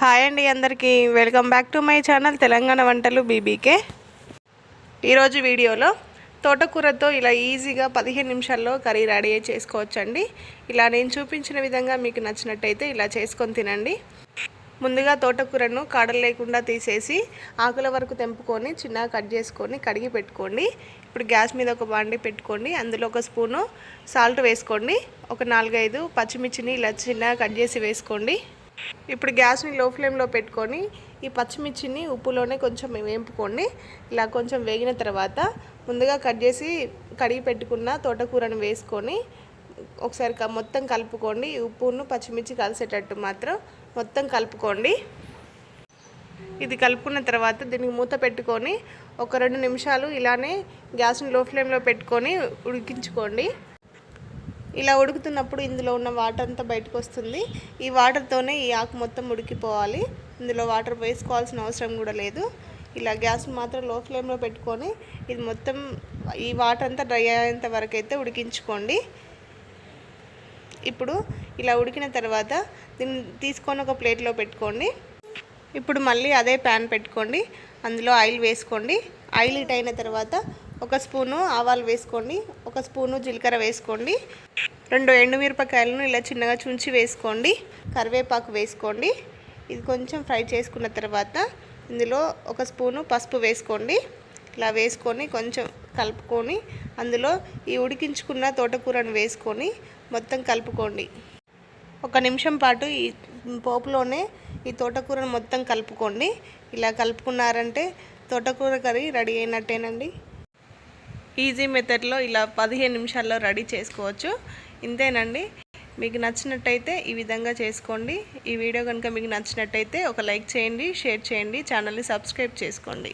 Hi అండి అందరికీ. Welcome back to my channel Telangana వంటలు బీబీకే. ఈరోజు వీడియోలో తోటకూరతో ఇలా ఈజీగా పదిహేను నిమిషాల్లో కర్రీ రెడీ చేసుకోవచ్చండి. ఇలా నేను చూపించిన విధంగా మీకు నచ్చినట్టయితే ఇలా చేసుకొని తినండి. ముందుగా తోటకూరను కాడలు లేకుండా తీసేసి ఆకుల వరకు తెంపుకొని చిన్నగా కట్ చేసుకొని కడిగి పెట్టుకోండి. ఇప్పుడు గ్యాస్ మీద ఒక బాండి పెట్టుకోండి. అందులో ఒక స్పూను సాల్ట్ వేసుకోండి. ఒక నాలుగైదు పచ్చిమిర్చిని ఇలా చిన్నగా కట్ చేసి వేసుకోండి. ఇప్పుడు గ్యాస్ని లో ఫ్లేమ్లో పెట్టుకొని ఈ పచ్చిమిర్చిని ఉప్పులోనే కొంచెం వేంపుకోండి ఇలా కొంచెం వేగిన తర్వాత ముందుగా కట్ చేసి కడిగి పెట్టుకున్న తోటకూరను వేసుకొని ఒకసారి క- మొత్తం కలుపుకోండి. ఉప్పును పచ్చిమిర్చి కలిసేటట్టు మాత్రం మొత్తం కలుపుకోండి. ఇది కలుపుకున్న తర్వాత దీనికి మూత పెట్టుకొని ఒక రెండు నిమిషాలు ఇలానే గ్యాస్ని లో ఫ్లేమ్లో పెట్టుకొని ఉడికించుకోండి. ఇలా ఉడుకుతున్నప్పుడు ఇందులో ఉన్న వాటర్ అంతా బయటకు వస్తుంది. ఈ వాటర్తోనే ఈ ఆకు మొత్తం ఉడికిపోవాలి. ఇందులో వాటర్ వేసుకోవాల్సిన అవసరం కూడా లేదు. ఇలా గ్యాస్ మాత్రం లో ఫ్లేమ్లో పెట్టుకొని ఇది మొత్తం ఈ వాటర్ అంతా డ్రై అయ్యేంత వరకు అయితే ఉడికించుకోండి. ఇప్పుడు ఇలా ఉడికిన తర్వాత దీన్ని తీసుకొని ఒక ప్లేట్లో పెట్టుకోండి. ఇప్పుడు మళ్ళీ అదే ప్యాన్ పెట్టుకోండి. అందులో ఆయిల్ వేసుకోండి. ఆయిల్ హీట్ అయిన తర్వాత ఒక స్పూను ఆవాలు వేసుకోండి. ఒక స్పూను జీలకర్ర వేసుకోండి. రెండు ఎండుమిరపకాయలను ఇలా చిన్నగా చుంచి వేసుకోండి. కరివేపాకు వేసుకోండి. ఇది కొంచెం ఫ్రై చేసుకున్న తర్వాత ఇందులో ఒక స్పూను పసుపు వేసుకోండి. ఇలా వేసుకొని కొంచెం కలుపుకొని అందులో ఈ ఉడికించుకున్న తోటకూరను వేసుకొని మొత్తం కలుపుకోండి. ఒక నిమిషం పాటు ఈ పోపులోనే ఈ తోటకూరను మొత్తం కలుపుకోండి. ఇలా కలుపుకున్నారంటే తోటకూర కర్రీ రెడీ అయినట్టేనండి. ఈజీ మెథడ్లో ఇలా పదిహేను నిమిషాల్లో రెడీ చేసుకోవచ్చు. ఇంతేనండి. మీకు నచ్చినట్టయితే ఈ విధంగా చేసుకోండి. ఈ వీడియో కనుక మీకు నచ్చినట్టయితే ఒక లైక్ చేయండి షేర్ చేయండి ఛానల్ని సబ్స్క్రైబ్ చేసుకోండి.